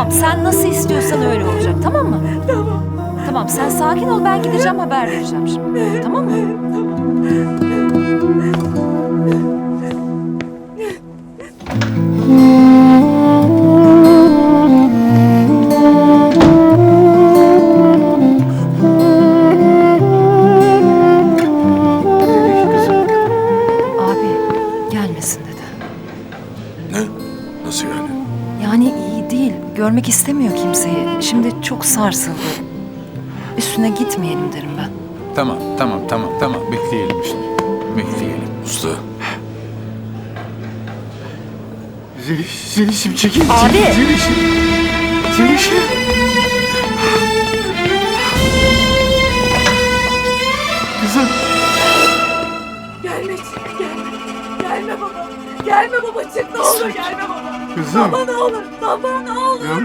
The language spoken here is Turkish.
Tamam sen nasıl istiyorsan öyle olacak tamam mı? Tamam. Tamam sen sakin ol ben gideceğim haber vereceğim şimdi. Tamam mı? Abi gelmesin dedi. Ne? Nasıl yani? Yani iyi değil. Görmek istemiyor kimseyi. Şimdi çok sarsıldı. Üstüne gitmeyelim derim ben. Tamam, tamam, tamam, tamam. Bekleyelim işte. Bekleyelim. Usta. Zeliş, Zeliş'im çekil. Abi! Zeliş'im. Zeliş'im. Kızım. Gelme gelme. Gelme baba. Gelme baba çık ne olur gelme baba. Kızım. Baba ne olur. Baba ne olur. Yavrum.